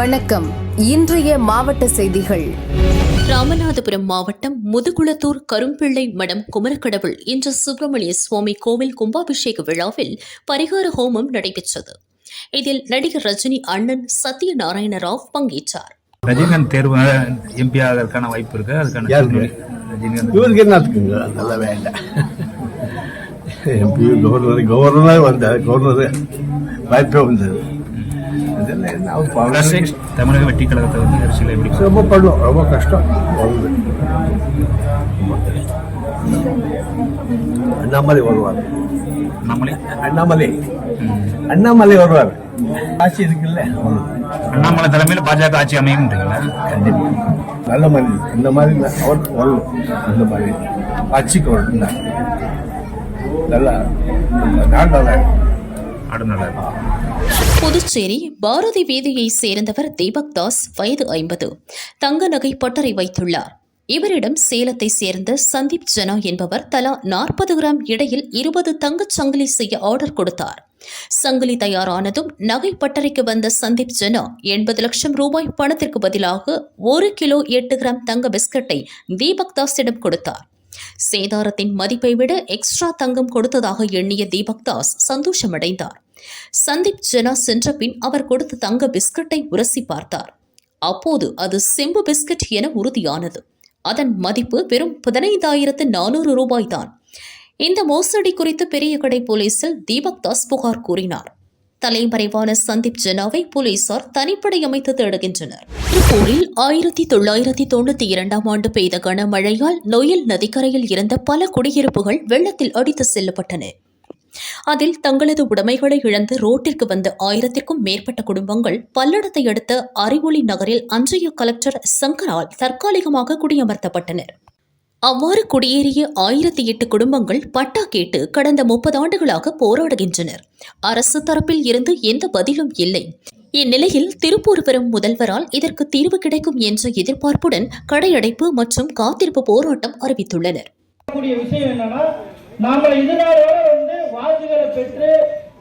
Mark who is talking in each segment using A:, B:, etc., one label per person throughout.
A: வணக்கம். இன்றைய மாவட்ட செய்திகள்.
B: ராமநாதபுரம் மாவட்டம் முதுகுளத்தூர் கரும்பிள்ளை மடம் குமரக்கடவுள் இன்று சுப்பிரமணிய சுவாமி கோவில் கும்பாபிஷேக விழாவில் பரிகார ஹோமம் நடைபெற்றது. இதில் நடிகர் ரஜினி அண்ணன் சத்யநாராயண ராவ் பங்கேற்றார்.
C: ரஜினிகாந்த் தேர்வு எம்பி ஆகிறதுக்கான வாய்ப்பு இருக்கு? அதுக்கான
D: யாருக்கு?
C: சூழ்நிலை ரஜினிகாந்த்
D: இவருக்கு என்னத்துக்குங்க நல்ல வேலை எம்பி கவர்னர் கவர்னர் வந்தார். கவர்னர் வாய்ப்பே வந்தது. இதெல்லாம்
C: தமிழக வெற்றி கழகத்தை வந்து அரசியல் எப்படி
D: ரொம்ப பண்ணும் ரொம்ப கஷ்டம் அண்ணாமலை வருவார்
C: நம்மளே
D: அண்ணாமலை அண்ணாமலை வருவார் ஆட்சி இருக்குல்ல
C: அண்ணாமலை தலைமையில் பாஜக ஆட்சி
D: கண்டிப்பா நல்ல மாதிரி இந்த மாதிரி அவர் வரணும் இந்த மாதிரி ஆட்சிக்கு வரணும் நல்லா நாடு நல்லா இருக்கும்.
B: புதுச்சேரி பாரதி வீதியை சேர்ந்தவர் தீபக் தாஸ் வயது ஐம்பது. தங்க நகை பட்டறை வைத்துள்ளார். இவரிடம் சேலத்தை சேர்ந்த சந்தீப் ஜனா என்பவர் தலா நாற்பது கிராம் இடையில் இருபது தங்கச் சங்கிலி செய்ய ஆர்டர் கொடுத்தார். சங்கிலி தயாரானதும் நகை பட்டறைக்கு வந்த சந்தீப் ஜனா எண்பது லட்சம் ரூபாய் பணத்திற்கு பதிலாக ஒரு கிலோ எட்டு கிராம் தங்க பிஸ்கட்டை தீபக் தாஸிடம் கொடுத்தார். சேதாரத்தின் மதிப்பை விட எக்ஸ்ட்ரா தங்கம் கொடுத்ததாக எண்ணிய தீபக் தாஸ் சந்தோஷமடைந்தார். சந்தீப் ஜெனா சென்ற பின் அவர் கொடுத்த தங்க பிஸ்கட்டை உரசி பார்த்தார். அப்போது அது செம்பு பிஸ்கட் என உறுதியானது. அதன் மதிப்பு வெறும் பதினைந்தாயிரத்து நானூறு ரூபாய்தான். இந்த மோசடி குறித்து பெரிய கடை போலீசில் தீபக் தாஸ் புகார் கூறினார். தலைமறைவான சந்தீப் ஜனாவை போலீசார் தனிப்படை அமைத்து தேடுகின்றனர். திருப்பூரில் ஆயிரத்தி தொள்ளாயிரத்தி தொண்ணூத்தி இரண்டாம் ஆண்டு பெய்த கனமழையால் நொயல் நதிக்கரையில் இருந்த பல குடியிருப்புகள் வெள்ளத்தில் அடித்து செல்லப்பட்டன. அதில் தங்களது உடைமைகளை இழந்து ரோட்டிற்கு வந்த ஆயிரத்திற்கும் மேற்பட்ட குடும்பங்கள் பல்லடத்தை அடுத்த அறிவொளி நகரில் அன்றைய கலெக்டர் சங்கரால் தற்காலிகமாக குடியமர்த்தப்பட்டனர். அவ்வாறு குடியேறிய ஆயிரத்தி எட்டு குடும்பங்கள் பட்டா கேட்டு கடந்த முப்பது ஆண்டுகளாக போராடுகின்றனர். அரசு தரப்பில் இருந்து எந்த பதிலும் இல்லை. இந்நிலையில் திருப்பூர் பெறும் முதல்வரால் இதற்கு தீர்வு கிடைக்கும் என்ற எதிர்பார்ப்புடன் கடையடைப்பு மற்றும் காத்திருப்பு போராட்டம் அறிவித்துள்ளனர்.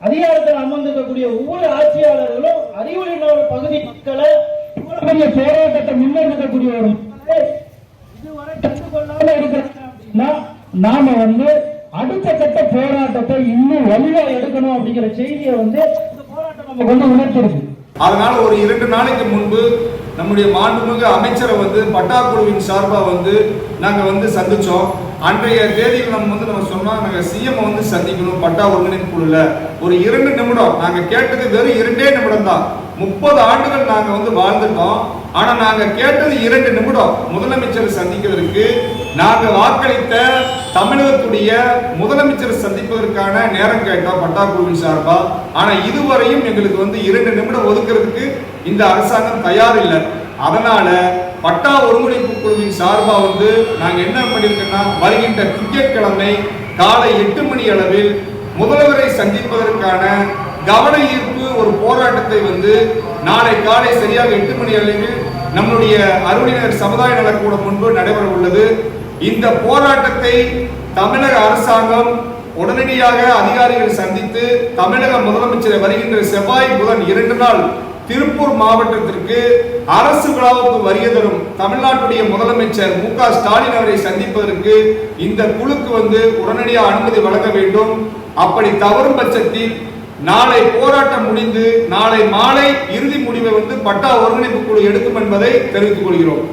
E: அதிகாரத்தில் அமர்ந்திருக்கக்கூடிய ஒவ்வொரு ஆட்சியாளர்களும் அறிவுரையினோட பகுதி மக்களை போராட்டத்தை முன்னெடுக்கக்கூடிய ஒரு நாம வந்து அடுத்த கட்ட போராட்டத்தை இன்னும் வலுவா எடுக்கணும் அப்படிங்கிற செய்தியை வந்து இந்த போராட்டம் உணர்த்திருக்கு.
F: அதனால ஒரு இரண்டு நாளைக்கு முன்பு நம்முடைய மாண்புமிகு அமைச்சரை வந்து பட்டாக்குழுவின் சார்பாக வந்து நாங்கள் வந்து சந்திச்சோம். அன்றைய தேதியில் நம்ம வந்து நம்ம சொன்னோம் நாங்கள் சிஎம் வந்து சந்திக்கணும் பட்டா ஒருங்கிணைப்பு குழுல. ஒரு இரண்டு நிமிடம் நாங்கள் கேட்டது வெறும் இரண்டே நிமிடம் தான் முப்பது ஆண்டுகள் நாங்கள் வந்து வாழ்ந்துட்டோம். ஆனால் நாங்கள் கேட்டது இரண்டு நிமிடம் முதலமைச்சர் சந்திக்கிறதுக்கு நாங்கள் வாக்களித்த தமிழகத்துடைய முதலமைச்சர் சந்திப்பதற்கான நேரம் கேட்டோம் பட்டாக்குழுவின் சார்பா. ஆனா இதுவரையும் எங்களுக்கு வந்து இரண்டு நிமிடம் ஒதுக்கிறதுக்கு இந்த அரசாங்கம் தயார் இல்லை அதனால பட்டா ஒருங்கிணைப்பு குழுவின் சார்பா வந்து நாங்க என்ன பண்ணியிருக்கோம்னா வருகின்ற திங்கட்கிழமை காலை எட்டு மணி அளவில் முதல்வரை சந்திப்பதற்கான கவன ஈர்ப்பு ஒரு போராட்டத்தை வந்து நாளை காலை சரியாக எட்டு மணி அளவில் நம்முடைய அருணினர் சமுதாய நலக்கூடம் முன்பு நடைபெற உள்ளது இந்த போராட்டத்தை தமிழக அரசாங்கம் உடனடியாக அதிகாரிகள் சந்தித்து தமிழக முதலமைச்சரை வருகின்ற செவ்வாய் புதன் இரண்டு நாள் திருப்பூர் மாவட்டத்திற்கு அரசு விழாவுக்கு வருகை தரும் தமிழ்நாட்டுடைய முதலமைச்சர் மு க ஸ்டாலின் அவரை சந்திப்பதற்கு இந்த குழுக்கு வந்து உடனடியாக அனுமதி வழங்க வேண்டும். அப்படி தவறும் பட்சத்தில் நாளை போராட்டம் முடிந்து நாளை மாலை இறுதி முடிவை வந்து பட்டா ஒருங்கிணைப்பு குழு எடுக்கும் என்பதை தெரிவித்துக் கொள்கிறோம்.